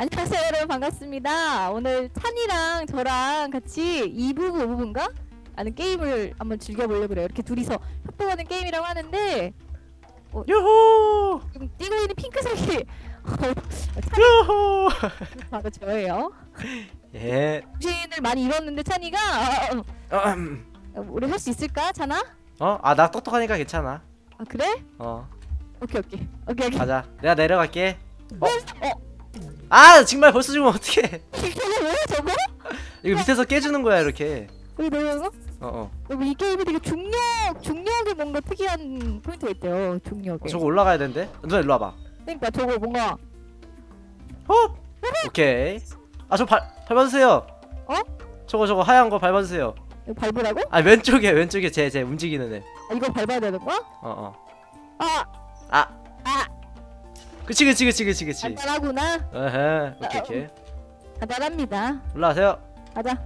안녕하세요 여러분 반갑습니다. 오늘 찬이랑 저랑 같이 2부 5부인가? 하는 게임을 한번 즐겨보려고 그래요. 이렇게 둘이서 협동하는 게임이라고 하는데 요호! 지금 뛰고 있는 핑크색이 요호! 바로 저예요. 예. 정신을 많이 잃었는데 찬이가 음. 어, 우리 할 수 있을까? 찬아? 어? 아, 나 똑똑하니까 괜찮아. 아 그래? 어. 오케이 오케이 오케이 오케이. 가자. 내가 내려갈게. 어? 어? 아, 정말 벌써 주면 어떡해. 뭐야 저거? 이거 밑에서 깨주는 거야, 이렇게. 우리 너무 어, 어. 여러분 이 게임이 되게 중력 중력에 뭔가 특이한 포인트가 있대요. 중력에. 어, 저거 올라가야 되는데? 누나 일로 와봐. 그러니까 저거 뭔가 어? 오케이. 아, 저 발, 밟아주세요. 어? 저거, 저거 하얀 거 밟아주세요. 이거 밟으라고? 아, 왼쪽에, 왼쪽에 제, 제 움직이는 애. 아, 이거 밟아야 되는 거야? 어, 어. 아, 아, 아, 그치, 그치, 그치, 그치, 그치. 간단하구나. 에헤, 오케이, 오케이. 간단합니다. 올라가세요. 가자.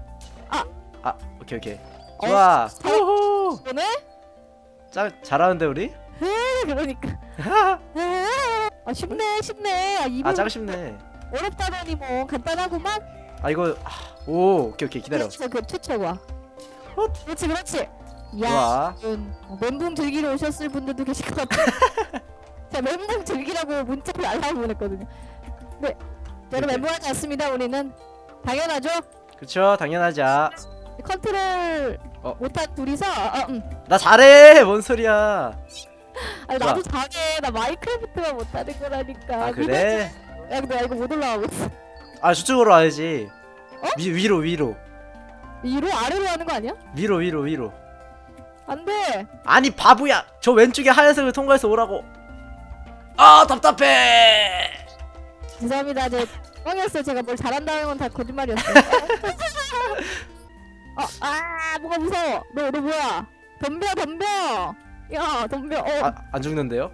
아, 오케이, 오케이. 어, 좋아. 잘- 호호. 오늘? 짱, 잘하는데, 우리? 그러니까. 아 쉽네 쉽네. 아 이분 아, 짱 쉽네. 어렵다더니 뭐 간단하구만. 아, 이거, 아, 오, 오케이, 오케이, 기다려. 그렇지, 그 투척와. 헛. 그렇지 그렇지. 야, 좋아. 어, 멘붕 즐기러 오셨을 분들도 계실 것 같아요. 제가 멘붕 즐기라고 문자를 알람 보냈거든요. 네, 여러분 이렇게. 멘붕하지 않습니다. 우리는 당연하죠. 그쵸, 당연하자. 컨트롤 어. 못한 둘이서 아, 음. 나 잘해! 뭔 소리야. 아니 좋아. 나도 잘해 나 마이크래프트가 못하는 거라니까 아, 그래? 야 근데 나 이거 못 올라가고 있어 아, 저쪽으로 와야지. 어? 위, 위로, 위로. 위로 아래로 하는 거 아니야? 위로, 위로, 위로. 안돼 아니, 바보야! 저 왼쪽에 하얀색을 통과해서 오라고. 아, 답답해! 죄송합니다. 제 뻥이었어요. 제가 뭘 잘한다는 건 다 거짓말이었어요. 어, 아 뭐가 무서워. 너 너 뭐야? 덤벼 덤벼. 야 덤벼. 어. 아, 안 죽는데요?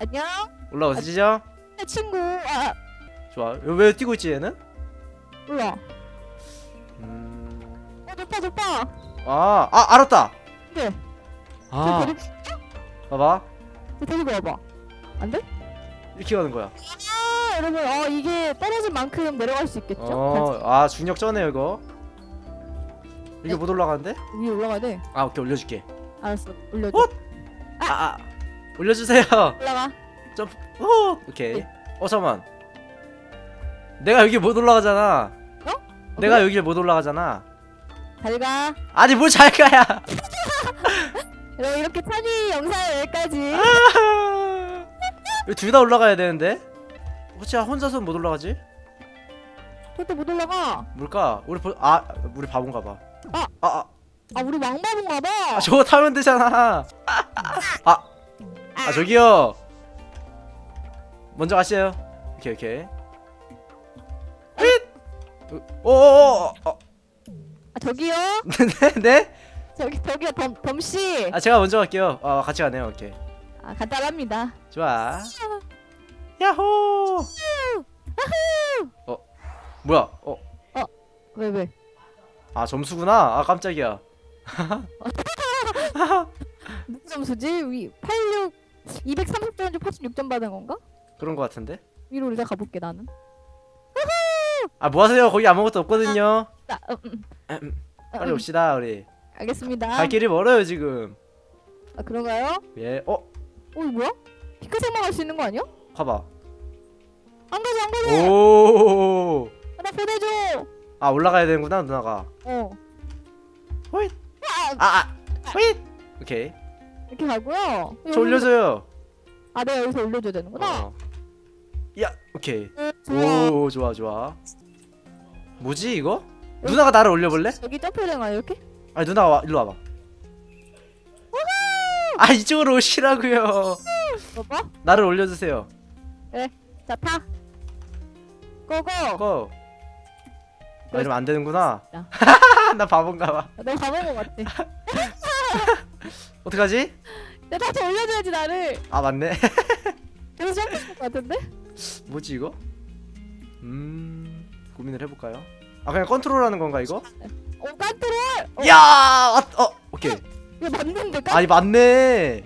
안녕? 올라오시죠? 내 친구. 아. 좋아. 왜 뛰고 있지, 얘는? 몰라. 음... 어 좋다 좋다. 아, 아, 알았다! 네. 아, 봐봐. 저 데리고 와봐 안 돼? 이렇게 가는 거야. 아 여러분 어 이게 떨어진 만큼 내려갈 수 있겠죠? 어, 아, 중력 쩌네, 이거. 이게 못 올라가는데? 위에 올라가야 돼 아, 오케이, 올려줄게. 알았어 올려줘 어? 아, 아. 올려주세요. 올라가 오, 오케이. 어, 잠깐만. 내가 여기 못 올라가잖아. 어, 내가? 여기를 못 올라가잖아. 잘 가 아니, 뭘잘 가야. 여러분 이렇게 찬이 영상 여기까지 둘다 올라가야 되는데? 혹시 혼자서 못 올라가지? 그것도 못 올라가 뭘까? 우리 보, 아, 우리 바본가 봐. 아. 아, 아, 아 우리 왕바본가 봐 아, 저거 타면 되잖아. 아, 아 저기요. 먼저 가세요. 오케이, 오케이. 오, 오, 오, 어, 아 저기요 네, 네? 저기 저기요 덤, 덤씨 아, 제가 먼저 갈게요. 아, 같이 가네요. 오케이. 아 간단합니다 좋아. 야호! 어, 뭐야? 어, 왜 왜? 아 점수구나. 아 깜짝이야. 무슨 점수지? 위 86 230점 중 86점 받은 건가? 그런 거 같은데? 위로 올라 가볼게 나는 아 뭐하세요? 거기 아무것도 없거든요. 나, 음, 음, 음, 음, 빨리 음, 옵시다 우리. 알겠습니다 갈 길이 멀어요 지금. 아 그런가요? 예. 어, 어 뭐야? 피크색만 갈수 있는 거 아니야? 봐봐. 안 가져 안 가져 오. 나 보내줘 아 올라가야 되는구나 누나가. 어 호잇. 아, 아, 아. 호잇. 오케이. 이렇게 가고요 저 올려줘요. 아 내가 여기서 올려줘야 되는구나 어. 야, 오케이. 응, 좋아 오, 좋아, 좋아. 뭐지 이거? 누나가 나를 올려볼래? 여기 점프되는 거야 이렇게? 아니 누나가 와, 일로 와봐. 아 이쪽으로 오시라고요. 봐봐 나를 올려주세요. 자타 고고 고. 아 이러면 안 되는구나. 야. 나 바본가 봐. 너 가본 거 같아 어떡하지? 야 다시 올려줘야지 나를 아 맞네. 여기서 점프할 것 같은데? 뭐지 이거? 음 고민을 해볼까요? 아 그냥 컨트롤하는 건가 이거? 어 깐트롤! 어, 야, 왔- 어, 오케이. 이거 맞는데 깐 아니 맞네.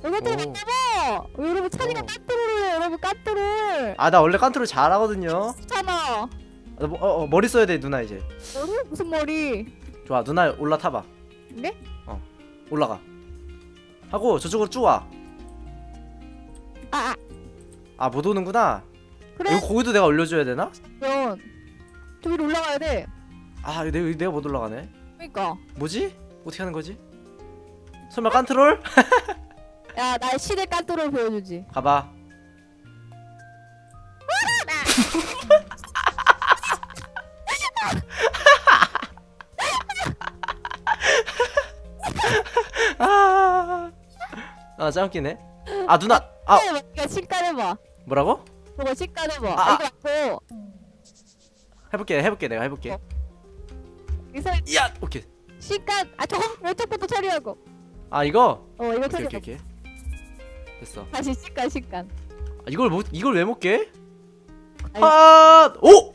이것도 오. 맞나봐 여러분 찬이가 어. 깐트롤을 여러분 깐뚜를 아나 원래 컨트롤 잘하거든요 괜찮아 아, 나 뭐- 어, 어, 머리 써야 돼 누나 이제 머리? 무슨 머리 좋아 누나 올라타봐 네? 올라가 하고 저쪽으로 쭉와 아, 아아 못 오는구나 그래 이거 거기도 내가 올려줘야 되나? 그러면 저 위로 올라가야 돼. 아 내가, 내가 못 올라가네. 그니까. 뭐지? 어떻게 하는 거지? 설마 컨트롤? 야 나의 시대 깐뚜를 보여주지. 가봐. 아, 아 짱웃기네. 아 누나. 아. 야 식간해봐. 뭐라고? 저거 식간해봐. 아, 아, 이거 말고 해볼게 해볼게 내가 해볼게 어. 이사 야 오케이 식간 아 저거 왼쪽부터 처리하고 아 이거? 어 이거 오케이 처리하고 오케이 오케이 됐어 다시 식간 식간 아, 이걸 못 이걸 왜 못 깨? 아, 오!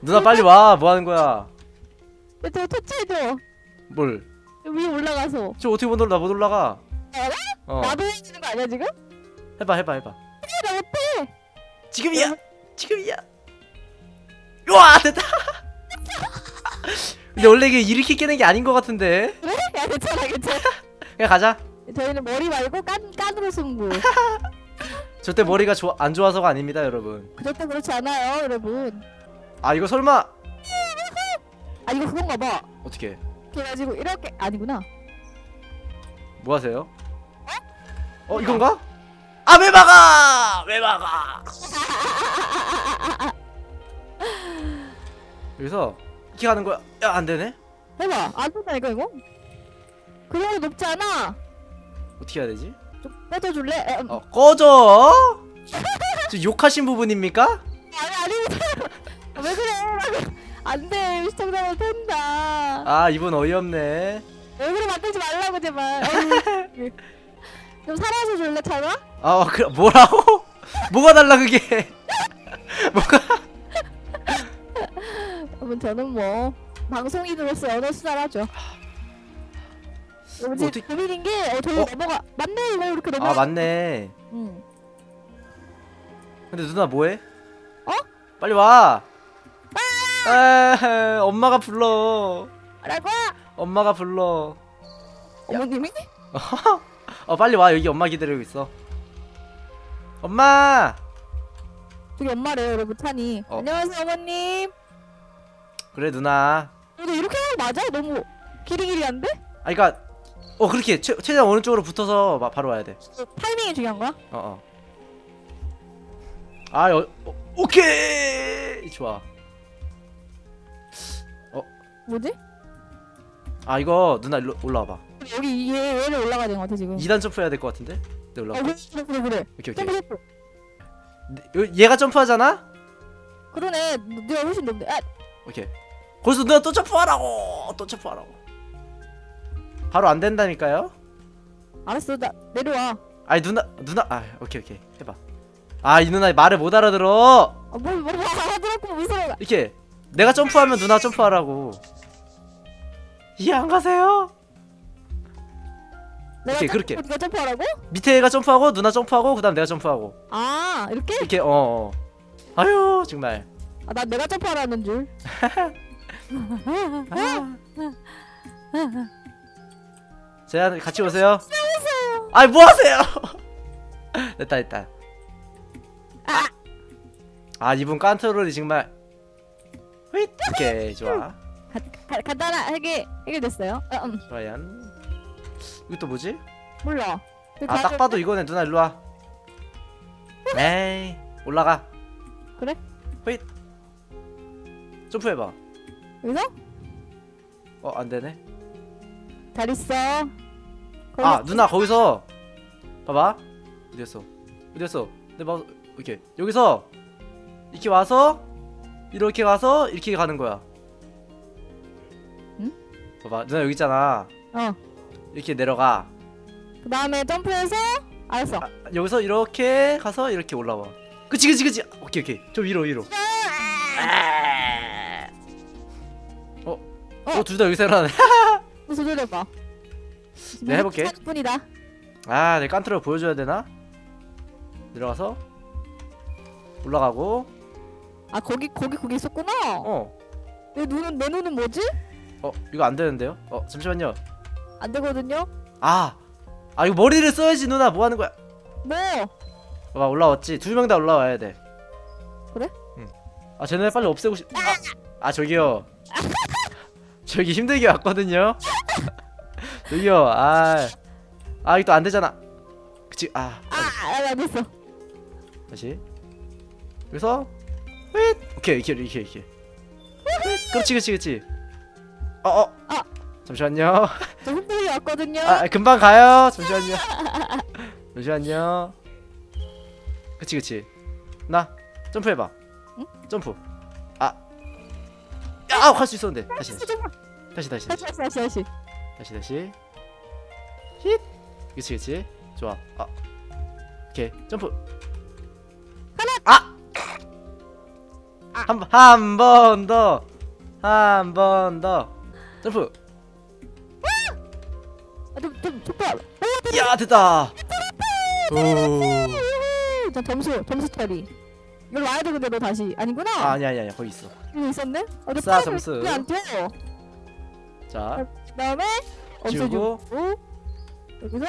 누나 빨리 와. 뭐 하는 거야? 야, 저거 터치해줘 뭘? 위에 올라가서 저 어떻게 못 올라? 못 올라가. 알아? 어. 나도 해주는 거 아니야 지금? 해봐, 해봐, 해봐. 나 못해 지금이야. 지금이야. 우와, 됐다. 근데 원래 이게 이렇게 깨는 게 아닌 것 같은데. 야 괜찮아 괜찮아 그냥 가자. 저희는 머리 말고 깐, 깐으로 승부 절대 머리가 좋아, 안 좋아서가 아닙니다, 여러분. 절대 그렇지 않아요 여러분 아, 이거 설마 아 이거 그건가 봐 어떻게? 해가지고 이렇게 아니구나 뭐 하세요? 어, 이건가? 아, 왜 막아? 왜 막아? 여기서 이렇게 가는 거야. 야, 안 되네. 해봐 안 된다니까 이거 거 높지 않아 어떻게 해야 되지? 좀? 에, 음. 어, 꺼져. 저 욕하신 부분입니까? 아니 아닙니다 왜 그래 안돼 시청자분 된다 아, 이분 어이없네. 얼굴을 만들지 말라고 제발 어휴. 좀 살아서 줄래 차가? 아, 그 뭐라고? 뭐가 달라 그게? 뭐가? 여러분 저는 뭐 방송인으로서 언어 수사를 하죠 여러분 지금 어떻게- 고민인 게 어, 저희 어? 넘어가 맞네 이거 이렇게 넘어가 아, 맞네. 응. 근데 누나 뭐해? 어? 빨리 와. 아, 엄마가 불러. 라고 엄마가 불러. 어머님이? 어, 빨리 와. 여기 엄마 기다리고 있어. 엄마. 저기 엄마래요 여러분 찬이 어. 안녕하세요 어머님 그래 누나. 근데 이렇게 하는 거 맞아? 너무 기리기리한데? 아, 그러니까 어 그렇게 최, 최대한 오른쪽으로 붙어서 마, 바로 와야 돼. 타이밍이 중요한 거야? 어 어. 아, 어, 어, 오케이. 좋아. 뭐지? 아 이거 누나 일로 올라와봐. 여기 얘, 얘를 올라가야 되는 것 같아 지금 2단 점프 해야 될 것 같은데? 네어 올라와. 그래 그래 그래 그래 오케이 점프 오케이. 점프 요- 얘가 점프하잖아? 그러네 네가 훨씬 높네 아 오케이. 거기서 누나 또 점프하라고. 또 점프하라고. 바로 안 된다니까요? 알았어 나 내려와 아니 누나 누나 아 오케이 오케이 해봐. 아 이 누나 말을 못 알아들어. 아뭘 뭘 알아들었고 무슨 이렇게 내가 점프하면 누나 점프하라고. 이해 안 가세요? 내가 점프, 그렇게. 네가 점프하라고? 밑에 애가 점프하고 누나 점프하고 그다음 내가 점프하고 아 이렇게? 이렇게 어. 어. 아유 정말. 아난 내가 점프하라는 줄 아. 제가 같이 오세요. 아이 뭐 하세요? 됐다 됐다. 아, 아 이분 깐트롤이 정말. 휘 오케이 좋아. 가, 가, 간단하게 해결됐어요 아, 음, 과연 이것도 뭐지? 몰라 그아딱 봐도 이거네 누나 일로 와. 에이 올라가. 그래? 휘 점프해봐. 여기서? 어 안 되네. 잘 있어. 거기- 아 누나 거기서. 봐봐. 어디였어 어디였어 내 마우스 이렇게. 여기서. 이렇게 와서. 이렇게 가서 이렇게 가는 거야. 응? 봐봐. 누나 여기 있잖아. 어. 이렇게 내려가. 그 다음에 점프해서 알았어. 아, 여기서 이렇게 가서 이렇게 올라와. 그치 그치 그치. 오케이 오케이. 좀 위로 위로 어? 어둘 다 여기서 일어나네 너 조절해봐 네, 해볼게. 뿐이다 아, 내 깐트를 보여줘야 되나? 내려가서 올라가고 아 거기 거기 거기 있었구나. 어, 내 눈은 내 눈은 뭐지? 어 이거 안 되는데요? 어 잠시만요. 안 되거든요. 아, 아 이거 머리를 써야지 누나 뭐 하는 거야? 뭐? 봐봐 올라왔지. 두 명 다 올라와야 돼. 그래? 응. 아 쟤네 빨리 없애고 싶. 아, 아 저기요. 저기 힘들게 왔거든요. 저기요. 아, 아 이거 또 안 되잖아. 그치? 아, 아, 안 됐어. 다시. 그래서 휘 오케이 이렇게 이렇게 이렇게. 휘. 그렇지 그렇지 그렇지. 어 어. 아. 잠시만요. 저 힘들게 왔거든요. 아 금방 가요. 잠시만요. 잠시만요. 그치 그치. 나 점프해봐. 응? 점프. 아. 야, 할수 있었는데. 다시 다시. 다시 다시 다시 다시 다시 다시. 다시 다시. 힛. 그치 그치. 좋아. 아. 오케이 점프. 하나. 아. 한한 번 더. 한 번 더. 점프. 아, 좀, 좀, 족발. 야 됐다. 오. 저 점수, 점수 처리. 이걸 와야 되는데 너 다시 아니구나. 아 아니 아니 아니 거기 있어. 여기 있었네. 어, 너 싸, 점수. 왜안 튀어? 자 그다음에 지우고 없애주고 여기서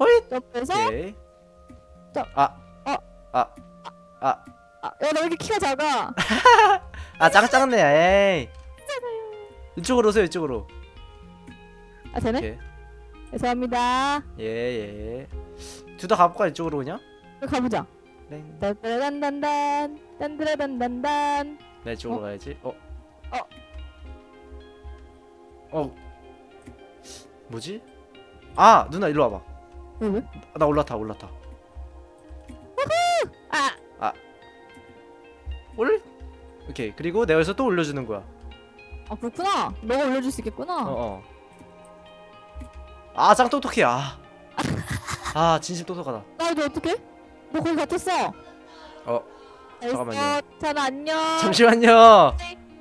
호잇. 옆에서 오케이. 자. 아. 어. 아. 아. 아, 야, 너 왜 이렇게 키가 작아? 아 작아 작네. 에이. 이쪽으로 오세요 이쪽으로. 아, 되네? 오케이. 죄송합니다. 예 예. 둘 다 가볼까 이쪽으로 그냥? 여기 가보자. 네. 딴따라단단단, 딴따라단단단. 네 이쪽으로 가야지. 어. 어. 어. 뭐지? 아 누나 일로 와봐. 왜, 왜? 아, 나 올라타 올라타. 아, 올? 오케이 그리고 내가 여기서 또 올려주는 거야. 아, 그렇구나. 너가 올려줄 수 있겠구나. 어 어. 아짱 똑똑해 아. 아 진심 똑똑하다. 나 이제 어떡해? 너 거기 갇혔어. 어. 잠깐만요. 전 안녕. 잠시만요.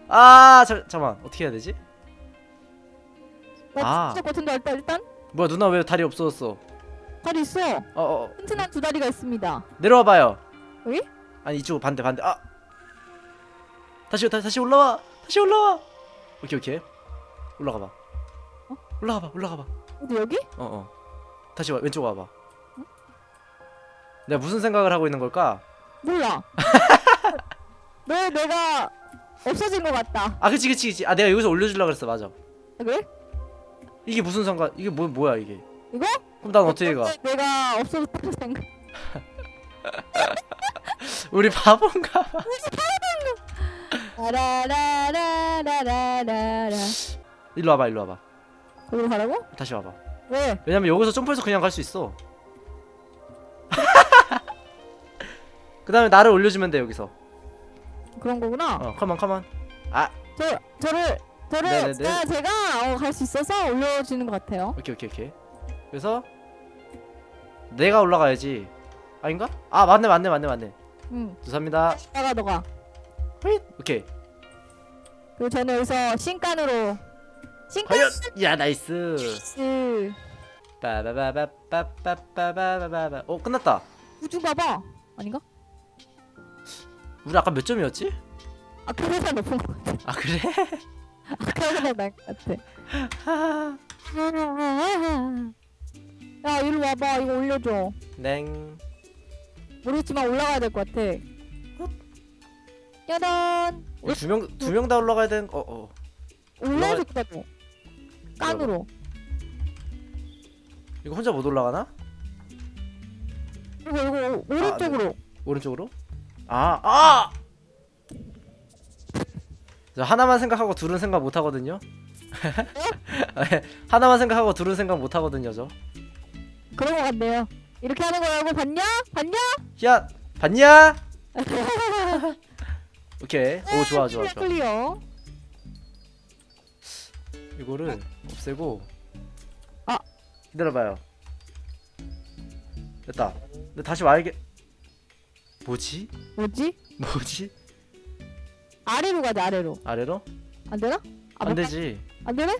아 잠, 잠깐만 어떻게 해야 되지? 나 아. 진짜 같은데 일단 일단 뭐야 누나 왜 다리 없어졌어? 다리 있어. 어, 어 튼튼한 두 다리가 있습니다. 내려와 봐요. 여기? 아니 이쪽 반대 반대. 아 다시 다시 다시 올라와. 다시 올라와. 오케이 오케이. 올라가 봐. 어? 올라가 봐 올라가 봐. 어디 여기? 어 어. 다시 와 왼쪽 와 봐. 내가 무슨 생각을 하고 있는 걸까? 몰라. 너 내가 없어진 것 같다. 아 그치 그치 그치. 아 내가 여기서 올려주려 그랬어 맞아. 아, 그래? 이게 무슨 상관? 이게 뭐 뭐야 이게? 이거? 그럼 난 어떻게 가? 내가 없어졌다고 생각. 우리 바본가? 봐. 라라라라라라라. 일로 와봐 일로 와봐. 거기로 가라고? 다시 와봐. 왜? 왜냐면 여기서 점프해서 그냥 갈 수 있어. 그 다음에 나를 올려주면 돼 여기서. 그런 거구나. 어, 컴온 컴온. 아, 저 저를 저를 네네네. 제가, 제가 어, 갈 수 있어서 올려주는 것 같아요. 오케이 오케이 오케이. 그래서 내가 올라가야지. 아닌가? 아 맞네 맞네 맞네 맞네. 응. 죄송합니다. 나가 너가. 휘! 오케이. 그리고 저는 여기서 신간으로 신간 야 나이스. 스 빠바바바바바바바바바. 어 끝났다. 우주 봐봐. 아닌가? 우리 아까 몇 점이었지? 아까보다 높은 것 같아. 아 그래? 아까보다 나은 것 같아. 야 이리 와봐. 이거 올려줘. 냉. 모르겠지만 올라가야 될 것 같아. 짜잔. 두명 두 명 다 올라가야 되는. 어 어. 올라야 올라가- 될거고 깐으로. 이거 혼자 못 올라가나? 이거 이거 오른쪽으로. 오른쪽으로? 아, 아! 저 하나만 생각하고 둘은 생각 못 하거든요. 하나만 생각하고 둘은 생각 못 하거든요, 저. 그런 것 같네요. 이렇게 하는 거라고 봤냐? 봤냐? 야, 봤냐? 오케이. 오, 좋아, 좋아, 좋아. 클리어. 이거를 없애고. 아. 기다려봐요. 됐다. 근데 다시 와야겠. 뭐지? 뭐지? 뭐지? 아래로 가자 아래로. 아래로? 안 되나? 아, 안 되지. 안 되네?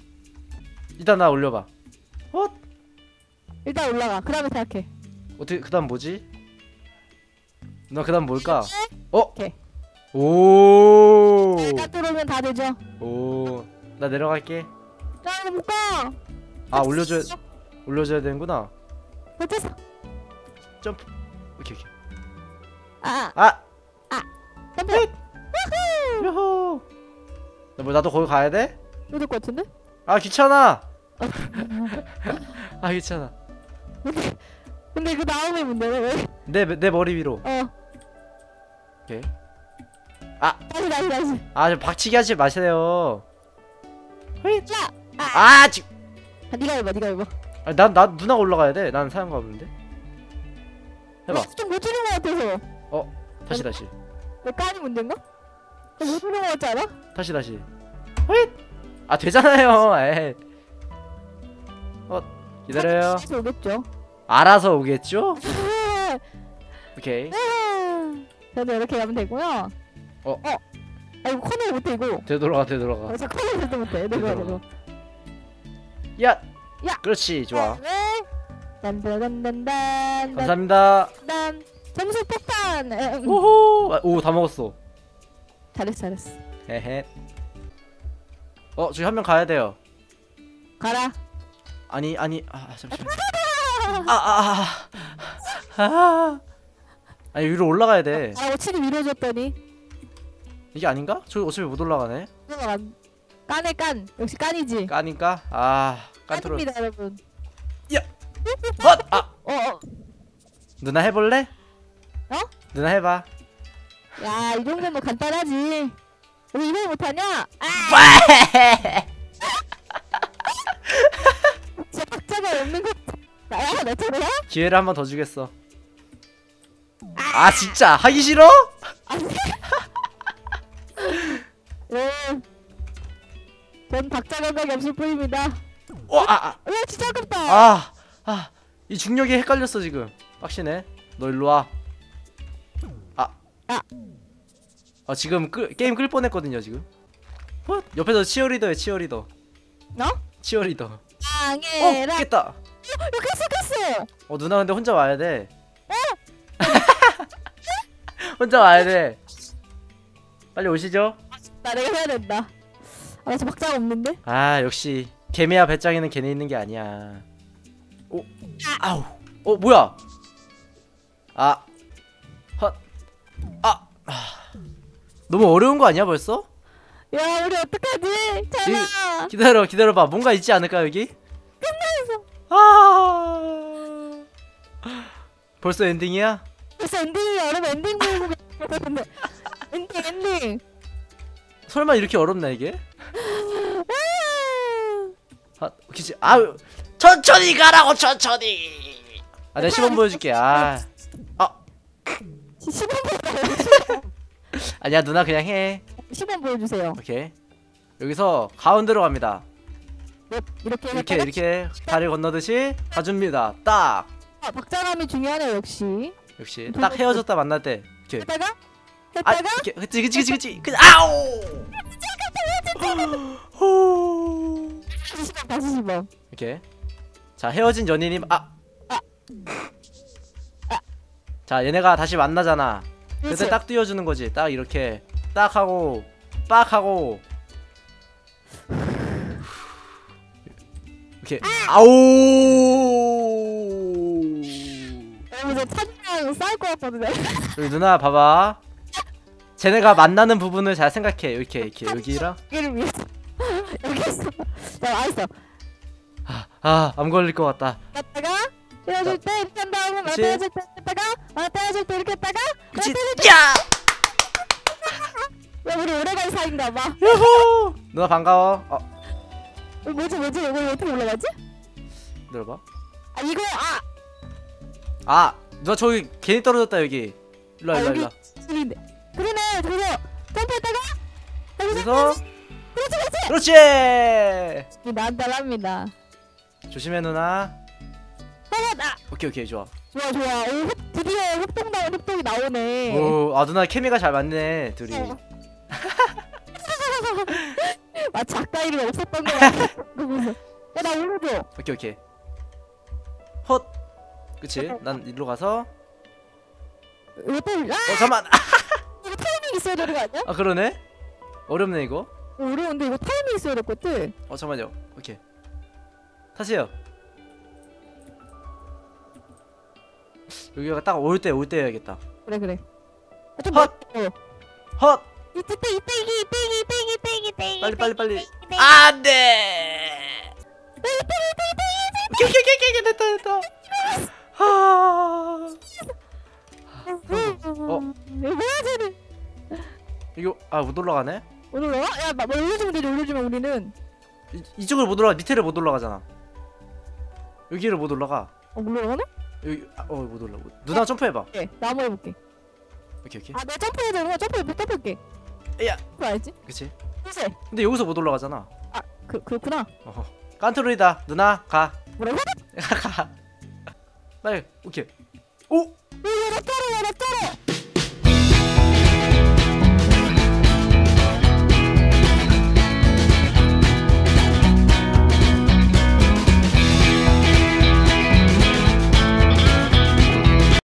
일단 나 올려봐. 헛. 일단 올라가. 그 다음에 생각해. 어떻게 그 다음 뭐지? 누나 그 다음 뭘까? 어? 오케이. 오. 일단 들어오면 다 되죠. 오. 나 내려갈게. 자, 이거 못 가. 아 올려줘야 올려줘야 되는구나. 못했어. 오케이 오케이. 아, 아. 점프. 우후. 요호. 나뭐 나도 거기 가야 돼? 못할 것 같은데? 아 귀찮아. 아 귀찮아. 근데, 근데 그 다음에 뭔데? 왜? 내내 머리 위로. 어. 오케이. 다시, 다시, 다시. 아, 좀 박치기 하지 마세요. 야! 아, 지. 아, 네가 해봐, 네가 해봐. 아, 난, 난 누나가 올라가야 돼. 난 상관없는데. 해봐. 좀못 들은 것 같아서. 다시 다시. 내 깐이 문제인가? 못 들은 것 같지 않아? 다시 다시. 휘! 아, 되잖아요. 에이. 어, 기다려요. 다시 오겠죠. 알아서 오겠죠? 오케이. 저도 이렇게 가면 되고요. 어. 어. 아 이거 커널 못해 이거. 되돌아가, 되돌아가. 아, 저 커널 절대 못해. 내가 되돌아가. 야! 야! 그렇지, 좋아. 네. 딴딴딴딴. 감사합니다. 딴. 점수 폭탄. 에, 음. 오호! 아, 오, 다 먹었어. 잘했어 잘했어. 헤헤. 어, 저기 한 명 가야 돼요. 가라. 아니, 아니, 아, 잠시만. 아, 아, 아. 아. 아니, 위로 올라가야 돼. 아 어치기 미뤄줬더니. 이게 아닌가? 저 어차피 못 올라가네. 깐의 깐. 역시 깐이지. 까니까? 아, 깐트롤. 깐입니다 여러분. 헛! 아, 어, 어. 누나 해볼래? 어? 누나 해봐. 야, 이 정도면 간단하지. 왜 이걸 못하냐? 아! 진짜 박자가 없는 것. 나야, 내 차례야? 기회를 한 번 더 주겠어. 아, 진짜 하기 싫어? 네. 전 박자 감각이 없을 뿐입니다. 어, 아, 아, 와, 진짜 아깝다. 아, 아, 이 중력이 헷갈렸어 지금. 빡시네. 너 일로 와. 아, 아. 아 지금 끌, 게임 끌 뻔했거든요 지금. 어? 옆에서 치어리더에 치어리더. 너? 치어리더. 어, 망해라. 깼다. 이거 깼어, 깼어. 어 누나 근데 혼자 와야 돼. 혼자 와야 돼. 빨리 오시죠. 나 내가 해야 된다. 아, 나 지금 박자가 없는데? 아 역시 개미야 배짱이는 걔네 있는 게 아니야. 오, 아우, 어 뭐야? 아, 헛, 아, 아. 너무 어려운 거 아니야 벌써? 야, 우리 어떡하지? 제발. 기다려, 기다려봐. 뭔가 있지 않을까 여기? 끝났어. 아, 벌써 엔딩이야? 벌써 엔딩이야. 여러분 엔딩 보고. 근데 엔딩, 엔딩. 설마 이렇게 어렵나 이게? 아, 그치? 아유, 천천히 가라고 천천히. 아, 내가 시범 보여줄게. 아, 시범 보여주세요. 아니야 누나 그냥 해. 시범 보여주세요. 오케이. 여기서 가운데로 갑니다. 네, 이렇게 이렇게 이렇게 다리 건너듯이 가줍니다. 딱. 아, 박자감이 중요하네요 역시. 역시 딱 헤어졌다 만날 때. 이렇게. 했다가 아, 했다가 이렇게. 그치 그치 그치 그치. 그 아우. 호. 다시 시범 다시 시범. 이렇게. 자 헤어진 연인이 아. 아. 아. 자 얘네가 다시 만나잖아. 그때 딱 띄워주는 거지. 딱 이렇게 딱 하고 빡 하고 이렇게 아우. 여러분 저 찬이랑 싸울 것 같거든요. 여기 누나 봐봐. 쟤네가 만나는 부분을 잘 생각해. 이렇게 이렇게 여기랑 여기를 위해서 여기 있어. 자 와있어. 아안 걸릴 것 같다. 갔다가 헤어질 때 이렇게 한 다음에 헤어질 때 했다가 야호! 누나 반가워. 어, 어, 뭐지 뭐지 이거 어떻게 올라가지? 들어봐. 아 이거 아, 아, 누나 저기 괜히 떨어졌다 여기. 일로 와, 아 일로 와, 여기 일로. 그러네 저기서 점프했다가 여기서 그래서 그렇지 그렇지. 그렇지. 이 난달합니다. 조심해 누나. 하나 오케이 오케이 좋아. 좋아 좋아. 오 흡- 드디어 협동다운 협동이 나오네. 오, 아 누나 케미가 잘 맞네 둘이. 어. 마치 아까 일이 없었던 거 같아. 그거서. 야나 올려줘. 오케이 오케이. 헛 그치 난 일로 가서 이거 또 아! 어 잠만 이거 타이밍 있어야 되는 거 아니야? 아 그러네 어렵네 이거 어, 어려운데 이거 타이밍 있어야 될것 같아. 어 잠만요 오케이 타세요 여기가 딱 올 때 올 때 해야겠다 그래 그래. 아, 좀 헛! 헛 이때 이게 이때 이게 이때 이게 빨리 빨리 빨리 이때 이게 안돼 오케이 오케이 오케이 오케이 됐다 됐다 하 어? 이거 뭐야 쟤는? 이거 아못 올라가네 못 올라가? 야, 막 올려주면 되지 올려주면 우리는. 이, 이쪽을 못 올라가 밑에를 못 올라가잖아 여기를 못 올라가 어, 못 올라가네? 여기 아, 어못 올라 누나 점프해봐 네, 나 한번 해볼게. 오케이 오케이 아, 내가 점프해야 되는 거야? 점프해, 점프할게. 야. 그거 알지? 그치? 흰색. 근데 여기서 못 올라가잖아. 아, 그, 그렇구나. 어허. 깐트롤이다. 누나, 가. 뭐라고? 가. 빨리, 오케이. 오! 오, 나 떨어, 나 떨어!